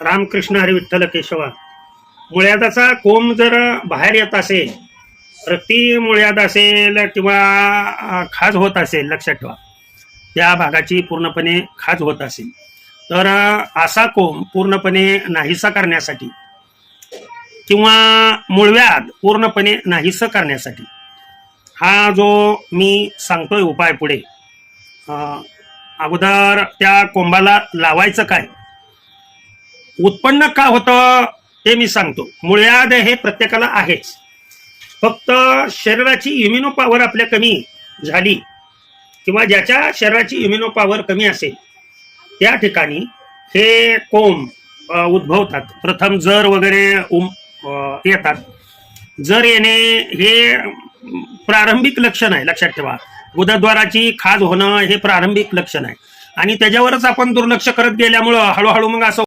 रामकृष्ण हरी विठ्ठल केशवा. मुळ्यादाचा कोंब जर बाहेर येत असेल रक्ती मुळ्याद असेल किंवा खाज होत असेल लक्षात ठेवा. त्या भागाची पूर्णपणे खाज होत असेल. तर असा कोंब पूर्णपणे नाहीसा करण्यासाठी किंवा मुळव्याद पूर्णपणे नाहीसं करण्यासाठी हा जो मी सांगतोय उपाय पुढे अगोदर त्या कोंबाला लावायचं काय? उत्पन्न का होतं ते मी सांगतो. मुळ्याद हे प्रत्येकाला आहेच. फक्त शरीराची इम्युनो पॉवर आपल्या कमी झाली किंवा ज्याच्या शरीराची इम्युनो पॉवर कमी असेल त्या ठिकाणी हे कोंब उद्भवतात. प्रथम जर वगैरे उम येतात. जर येणे हे प्रारंभिक लक्षण आहे लक्षात ठेवा. उदद्वाराची खाज होणं हे प्रारंभिक लक्षण आहे. आणि त्याच्यावरच आपण दुर्लक्ष करत गेल्यामुळं हळूहळू मग असं